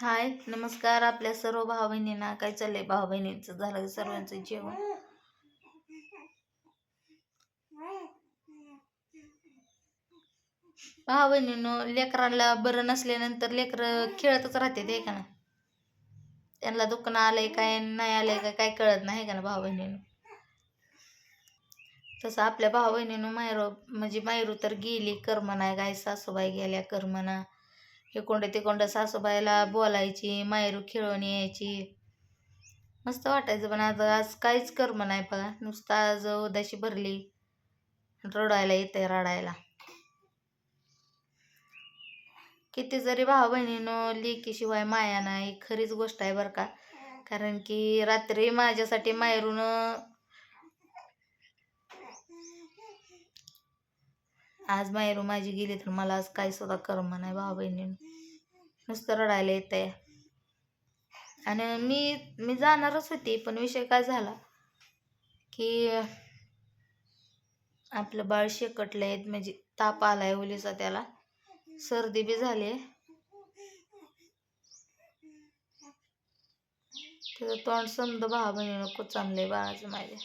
हाय नमस्कार आपल्या सर्व भाऊ बहिणींना काय चाललंय भाऊ बहिणींचं झालं सर्वांचं जेवण? भाऊ बहिणींनो लेकरांना बरं नसल्यानंतर लेकरं खेळतच राहते ते का ना? त्यांना दुखणं आलंय काय नाही आलंय काय काय कळत नाही का ना भाऊ बहिणीनं तसं आपल्या भाऊ बहिणीनं मायरू म्हणजे मायरू तर गेली कर्मना काय सासूबाई गेल्या कर्मना इकोंड तिकोंड सासूबाईला बोलायची मायरू खेळून यायची. मस्त वाटायचं पण आता आज काहीच कर्म नाही बघा. नुसतं आज उदाशी भरली. रडायला येते रडायला. किती जरी भाऊ बहिणीनं लेकीशिवाय माया नाही. खरीच गोष्ट आहे बरं का. कारण की रात्री माझ्यासाठी मायरून आज मायरू माझी गेली तर मला आज काही सुद्धा कर्म नाही भावा बहिणीनं. नुसतं रडायला येत आहे आणि मी मी जाणारच होती पण विषय काय झाला की आपलं बाळ शेकटलं आहेत म्हणजे ताप आलाय ओलीचा त्याला. सर्दी बी झाली त्याचं तोंड समद भावा बहिणीनं कुचामलंय बाळाचं माझ्या.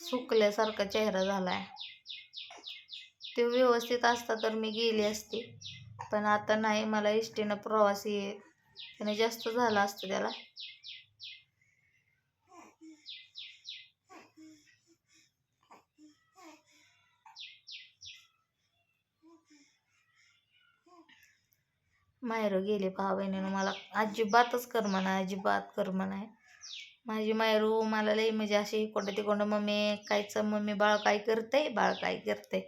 सुकल्यासारखा चेहरा झालाय. ते व्यवस्थित असता तर मी गेली असते. पण आता नाही मला एसटीनं प्रवासी त्याने जास्त झाला असतं त्याला. माहेर गेले भाऊ बहिणीनं मला. अजिबातच कर्म नाही अजिबात कर्म नाही माझी मायरू मला लई म्हणजे अशी इकडं तिकडं मम्मी कायचं? मम्मी बाळ काय करते बाळ काय करते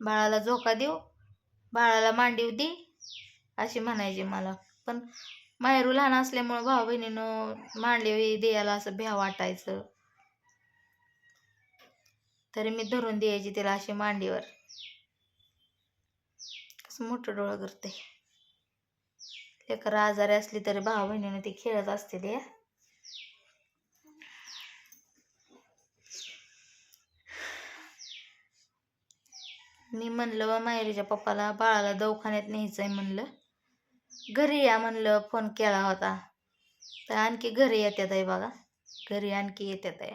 बाळाला झोका देऊ? बाळाला मांडीव दे? अशी म्हणायची मला. पण मायरू लहान असल्यामुळं भाऊ बहिणीनं मांडली द्यायला असं भ्या वाटायचं. तरी मी धरून द्यायची तिला अशी मांडीवर. असं मोठं डोळं करते लेकर आजारी असली तरी भाऊ बहिणीनं ती खेळत असते द्या मी म्हणलं वा माहेरीच्या पप्पाला बाळाला दवाखान्यात न्यायचंय म्हणलं. घरी या म्हणलं फोन केला होता. तर आणखी घरी येतात आहे बघा. घरी आणखी येतात आहे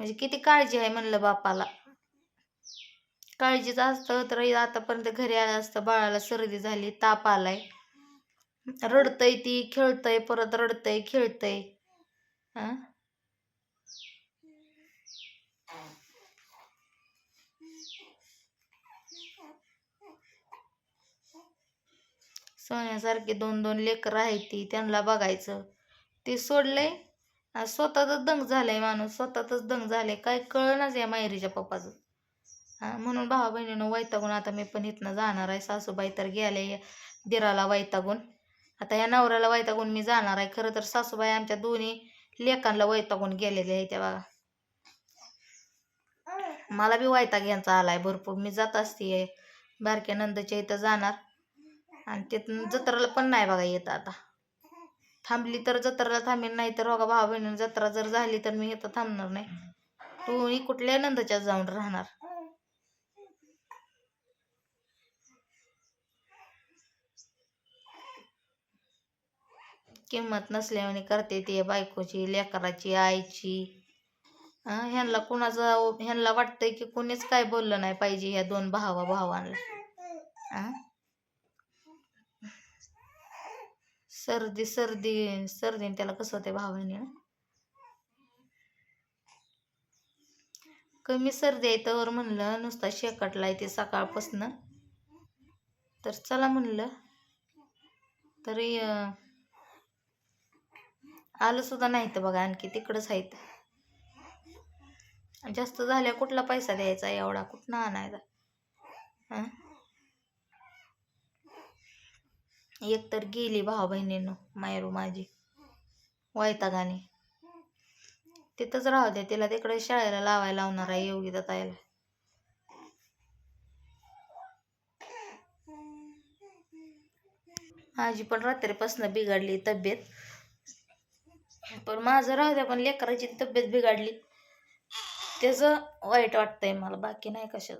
म्हणजे किती काळजी आहे म्हणलं बापाला. काळजीच असतं तर आतापर्यंत घरी आलं असतं. बाळाला सर्दी झाली ताप आलाय. रडतय ती खेळतय परत रडतय खेळतय. हां सोन्यासारखे दोन दोन लेकरं आहेत ती त्यांना बघायचं. ते सोडलंय स्वतःच दंग झालाय माणूस स्वतःच दंग झाले काय कळणाच या मायरीच्या पप्पाचं. म्हणून भावा बहिणीनं वैतागून आता मी पण इथनं जाणार आहे. सासूबाई तर गेले दिराला वैतागून. आता या नवऱ्याला वैतागून मी जाणार आहे. खरं तर सासूबाई आमच्या दोन्ही लेकांना वैतागून गेलेले आहे त्या बघा. मला बी वैताग यांचा आलाय भरपूर. मी जात असते. बारक्या नंदच्या इथं जाणार. आणि तिथून जत्राला पण नाही बघा येत आता. थांबली तर जत्राला थांबेल नाही तर बघा भाऊ बहिणी जत्रा जर झाली तर मी इथं थांबणार नाही. तू कुठल्या नंदच्यात जाऊन राहणार? किंमत नसल्याने करते ती बायकोची लेकराची आईची. ह्यांना कुणाचं ह्यांना वाटतंय की कुणीच काय बोललं नाही पाहिजे ह्या दोन भावा भावांना हं? सर्दी सर्दी सर्दीने त्याला कसं होते भावाने कमी सर्दी आहे तर म्हणलं नुसता शेकटला ते सकाळपासनं. तर चला म्हणलं. तरी आलं सुद्धा नाही तर बघा आणखी तिकडंच आहेत. जास्त झाल्या कुठला पैसा द्यायचा एवढा? कुठनं आणायचा? हां एकतर गेली भाऊ बहिणीनं मायरू माझी वैतागाने. तिथंच राहू द्या तिला तिकडे शाळेला लावायला लावणार आहे योगिता ताईला माझी पण रात्रीपासून बिघडली तब्येत. पण माझं राहू द्या पण लेकराची तब्येत बिघडली. त्याचं वाईट वाटतंय मला बाकी नाही कशात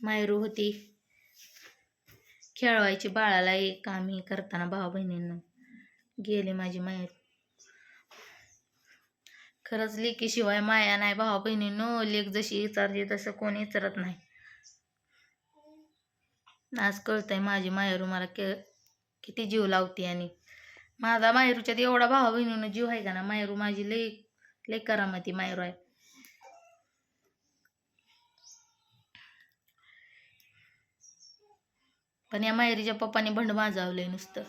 मायरू होती. खेळवायची बाळाला एक आम्ही करताना भाऊ बहिणींना गेली माझी माहेर. खरंच लेकीशिवाय माया नाही भाऊ बहिणींनो लेख जशी विचारते तसं कोणी विचारत नाही. आज कळतंय माझी मायरू मला के किती जीव लावते आणि माझा मायरूच्यात एवढा भावा बहिणीनं जीव आहे का ना? मायरू माझी लई लई करामती मायरू आहे. पण या मायरीच्या पप्पाने भंड माजावलंय नुसतं.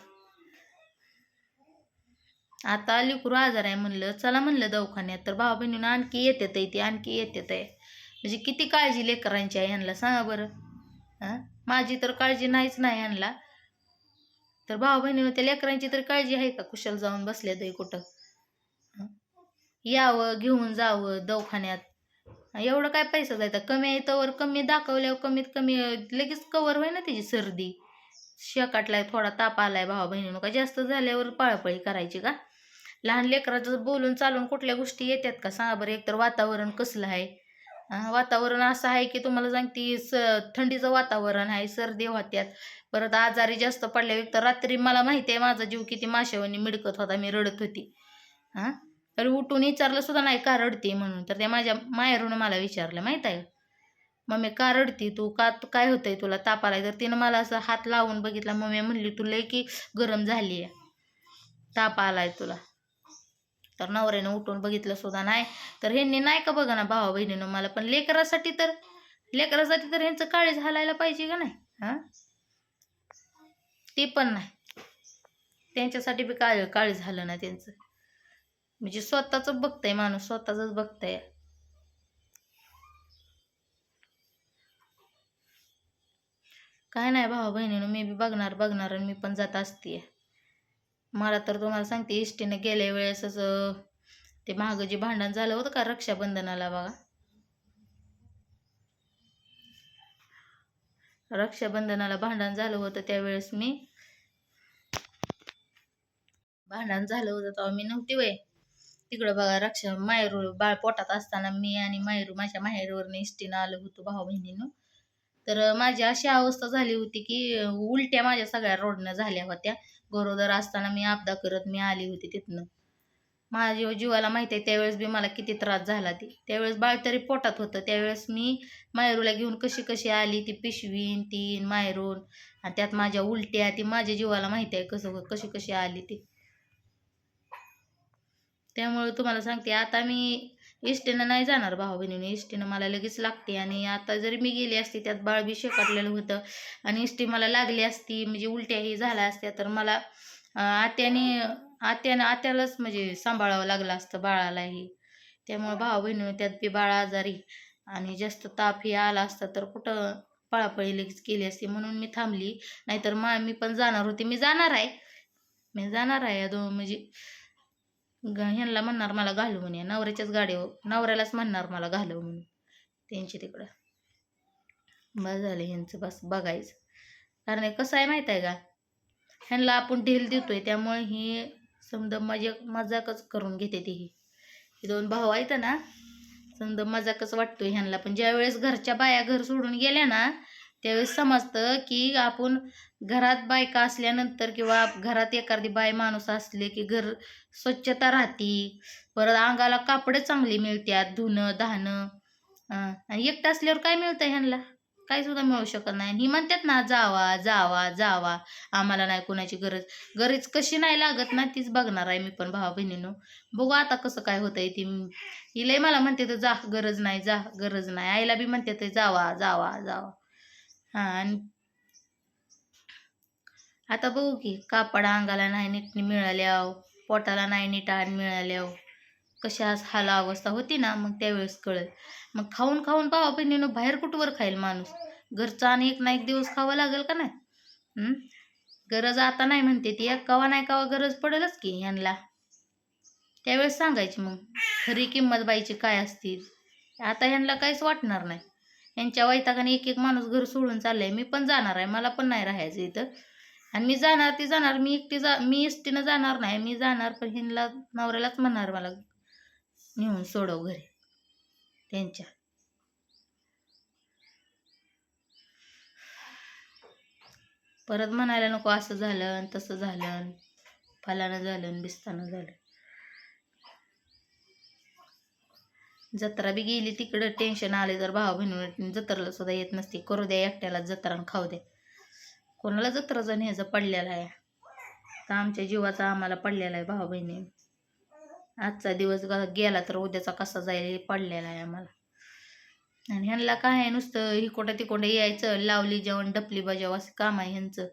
आता लिकरू आजार आहे म्हणलं चला म्हणलं दवाखान्यात. तर भावा बहिणीनं आणखी येतात ती आणखी येतात आहे म्हणजे किती काळजी लेकरांची आहे यांना सांगा बरं. हां? माझी तर काळजी नाहीच नाही यांना तर भावा बहिणीनं त्या लेकरांची तर काळजी आहे का? कुशल जाऊन बसल्या तरी कुठं? यावं घेऊन जावं दवाखान्यात. एवढं काय पैसा जायचा? कमी आहे तर कमी दाखवल्यावर कमीत कमी लगेच कवर होईल ना त्याची सर्दी. शेकाटलाय थोडा ताप आलाय भावा बहिणीनं का जास्त झाल्यावर पळापळी करायची का? लहान लेकराचं बोलून चालून कुठल्या गोष्टी येतात का? सांगा बरं एकतर वातावरण कसलं आहे? वातावरण असं आहे की तुम्हाला सांगते स थंडीचं वातावरण आहे सर्दी होत्यात. परत आजारी जास्त पडल्यावर तर रात्री मला माहिती आहे माझा जीव किती माशावानी मिडकत होता मी रडत होती. हां तर उठून विचारलं सुद्धा नाही का रडते? म्हणून. तर त्या माझ्या माहेरून मला विचारलं माहीत आहे? मम्मी का रडती तू? का तू काय होतंय तुला? ताप आलाय? तर तिनं मला असं हात लावून बघितला. मम्मी म्हणली तू लय की गरम झाली आहे ताप आलाय तुला. तर नवऱ्यानं उठून बघितलं सुद्धा नाही. तर ह्यांनी नाही का बघा ना भावा बहिणीनं मला पण लेकरासाठी तर लेकरासाठी तर ह्यांचं काळीज घालायला पाहिजे का नाही? हां? ते पण नाही. त्यांच्यासाठी बी काळ काळी झालं ना त्यांचं. म्हणजे स्वतःच बघतंय माणूस स्वतःच बघतंय. काय नाही भावा बहिणीनं मी बी बघणार बघणार आणि मी पण जात असते मला तर तुम्हाला सांगते इष्टीनं गेल्या वेळेस असं ते मागं जे भांडण झालं होतं का रक्षाबंधनाला बघा. रक्षाबंधनाला भांडण झालं होतं त्यावेळेस मी. भांडण झालं होतं तेव्हा मी नव्हती वय. तिकडं बघा रक्षा मायरू बाळ पोटात असताना मी आणि मायरू माझ्या माहेरवरनं इष्टीनं आलो होतो भाऊ बहिणीनं. तर माझी अशी अवस्था झाली होती की उलट्या माझ्या सगळ्या रोडनं झाल्या होत्या. गरोदर असताना मी आपदा करत मी आली होती तिथनं. माझ्या जीवाला माहिती आहे त्यावेळेस बी मला किती त्रास झाला ती. त्यावेळेस बाळ तरी पोटात होतं. त्यावेळेस मी मायरूला घेऊन कशी कशी आली ती पिशवीन तीन मायरून आणि त्यात माझ्या उलट्या ती माझ्या जीवाला माहिती आहे कसं कशी कशी आली ती. त्यामुळे तुम्हाला सांगते आता मी इष्टीनं नाही जाणार भाऊ बहिणीने. इष्टीनं मला लगेच लागते आणि आता जरी मी गेली असती त्यात बाळ बी शेकाटलेलं होतं आणि इष्टी मला लागली असती म्हणजे उलट्याही झाल्या असत्या तर मला आत्याने आत्यानं आत्यालाच म्हणजे सांभाळावं लागलं असतं बाळालाही. त्यामुळे भाऊ बहिणीने त्यात बी बाळ आजारी आणि जास्त ताप हे आला असता तर कुठं पळापळी लगेच केली असती म्हणून मी थांबली. नाहीतर मा मी पण जाणार होते. मी जाणार आहे. मी जाणार आहे या दोन म्हणजे ह्यांना म्हणणार मला घालू म्हणे. नवऱ्याच्याच गाडीवर नवऱ्यालाच म्हणणार मला घालव म्हणून त्यांची तिकडं. बस झालं ह्यांचं बस बघायचं. कारण कसं आहे माहीत आहे का? ह्यांना आपण ढील देतोय त्यामुळे ही समजा मजा मजाकच करून घेते ती ही. दोन भाऊ आहेत ना समजा मजाकच वाटतोय ह्यांना. पण ज्यावेळेस घरच्या बाया घर सोडून गेल्या ना त्यावेळेस समजतं की आपण घरात बायका असल्यानंतर किंवा घरात एखादी बाय माणूस असले की घर स्वच्छता राहती परत अंगाला कापडं चांगली मिळतात धुणं धाणं आणि एकटं असल्यावर काय मिळतं ह्यांना? काही सुद्धा मिळू शकत नाही. ही म्हणतात ना जावा जावा जावा. आम्हाला नाही कोणाची गरज. गरज कशी नाही लागत ना तीच बघणार आहे मी पण भावा बहिणीनो बघू आता कसं काय होतंय ती. हिलाही मला म्हणते तर जा गरज नाही जा गरज नाही. आईला बी म्हणते तर जावा जावा जावा. हां आणि आता बघू की कापड अंगाला नाही नीट मिळाल्याव पोटाला नाही नीट आण मिळाल्याव कशा हाल अवस्था होती ना मग त्यावेळेस कळेल. मग खाऊन खाऊन भावा बहिणीनं बाहेर कुठवर खाईल माणूस? घरचा आणि एक ना एक दिवस खावं लागेल का नाही? गरज आता नाही म्हणते ती एक कवा नाही कवा गरज पडेलच की ह्यांना त्यावेळेस सांगायची मग खरी किंमत बाईची काय असतील? आता ह्यांना काहीच वाटणार नाही. यांच्या वैतागाने एक एक माणूस घर सोडून चाललाय. मी पण जाणार आहे. मला पण नाही राहायचं इथं. आणि मी जाणार ती जाणार. मी एकटी जा मी एसटीनं जाणार नाही. मी जाणार पण हिंदला नवऱ्यालाच म्हणणार मला नेऊन सोडव घरी. त्यांच्या. परत म्हणायला नको असं झालं तसं झालं फलानं झालं बिस्तानं झालं. जत्रा बी गेली तिकडं टेन्शन आले तर भाऊ बहिणी जत्राला सुद्धा येत नसते. करू द्या एकट्याला जत्रा आणि खाऊ द्या. कोणाला जत्राचा न्यायचा पडलेला आहे. तर आमच्या जीवाचा आम्हाला पडलेला आहे भाऊ बहिणी. आजचा दिवस ग- गेला तर उद्याचा कसा जाईल पडलेला आहे आम्हाला. आणि ह्यांना काय आहे नुसतं हिकोटं तिकोटं यायचं लावली जेवण डपली बजाव असं काम आहे ह्यांचं.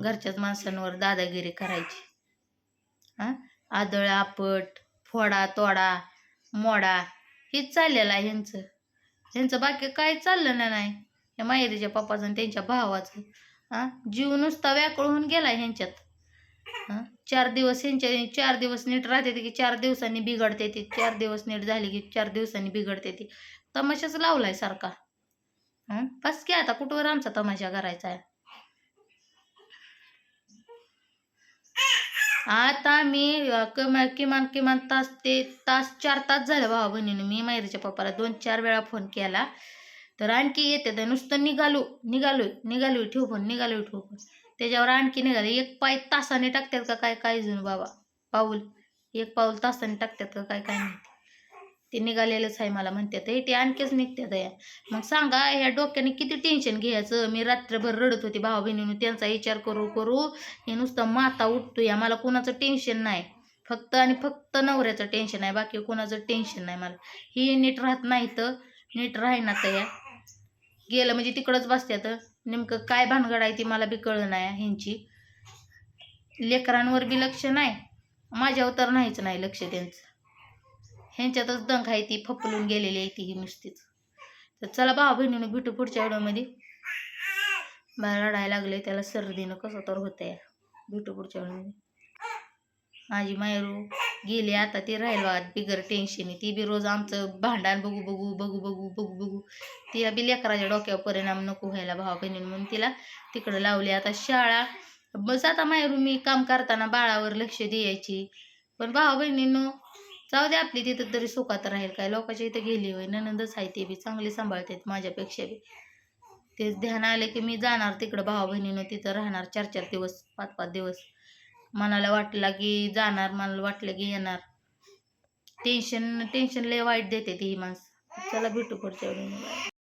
घरच्याच माणसांवर दादागिरी करायची. हां आदळ आपट फोडा तोडा मोडा. हेच चाललेलं आहे ह्यांचं. ह्यांचं बाकी काय चाललं ना नाही? या माहेरीच्या पप्पाचं आणि त्यांच्या भावाचं. हां? जीव नुसता व्याकुळ होऊन गेलाय ह्यांच्यात. हां? चार दिवस ह्यांच्या चार दिवस नीट राहते की चार दिवसांनी बिघडते ती. चार दिवस नीट झाली की चार दिवसांनी बिघडते ती. तमाशाच लावलाय सारखा. बस की आता कुठवर आमचा तमाशा करायचा आहे? आता मी कमा किमान किमान तास ते तास चार तास झाले भावा बहिणीनं मी माहेरीच्या पप्पाला दोन चार वेळा फोन केला. तर आणखी येते तर नुसतं निघालो निघालोय निघालोय ठेवू पण निघालोय ठेवू पण. त्याच्यावर आणखी निघाले. एक पाय तासाने टाकतात का काय काय जुन बाबा? पाऊल. एक पाऊल तासाने टाकतात का काय काय नाही ते निघालेलंच आहे मला म्हणतात हे ते आणखीच निघतात या मग सांगा ह्या डोक्याने किती टेन्शन घ्यायचं? मी रात्रभर रडत होती भाऊ बहिणीनं त्यांचा विचार करू करू हे नुसतं माता उठतो या मला कोणाचं टेन्शन नाही. फक्त आणि फक्त नवऱ्याचं टेन्शन आहे बाकी कोणाचं टेन्शन नाही मला. ही नीट राहत नाही तर नीट राहीना तर या गेलं म्हणजे तिकडंच बसत्यात. नेमकं काय भानगड आहे ती मला बी कळलं नाही ह्यांची. लेकरांवर बी लक्ष नाही. माझ्यावर तर नाहीच नाही लक्ष त्यांचं. ह्यांच्यातच दंग आहे ती फपलून गेलेली आहे ती ही नुसतीच. तर चला भावा बहिणीने भेटू पुढच्या व्हिडिओमध्ये. बाहेर रडायला लागले त्याला सर्दीनं कसं तर होतंय. भेटू पुढच्या वेळेमध्ये माझी मायरू गेली आता ती राहील बघा बिगर टेन्शन ती बी रोज आमचं भांडण बघू बघू बघू बघू बघू बघू. तिला बी लेकराच्या डोक्यावर परिणाम नको व्हायला भावा बहिणीनं म्हणून तिला तिकडं लावली. आता शाळा बस आता मायरू मी काम करताना बाळावर लक्ष द्यायची. पण भावा बहिणीनं जाऊ दे आपली तिथं तरी सुखात राहील काय. लोकांच्या इथं गेली होय ननंदच आहे ते बी चांगली सांभाळतात माझ्यापेक्षा बी. तेच ध्यान आले की मी जाणार तिकडं भावा बहिणीनं तिथं राहणार चार चार दिवस पाच पाच दिवस. मनाला वाटला की जाणार मनाला वाटलं की येणार. टेन्शन टेन्शन लय वाईट देते ती ही माणसं. चला भेटू पुढच्या वेळी.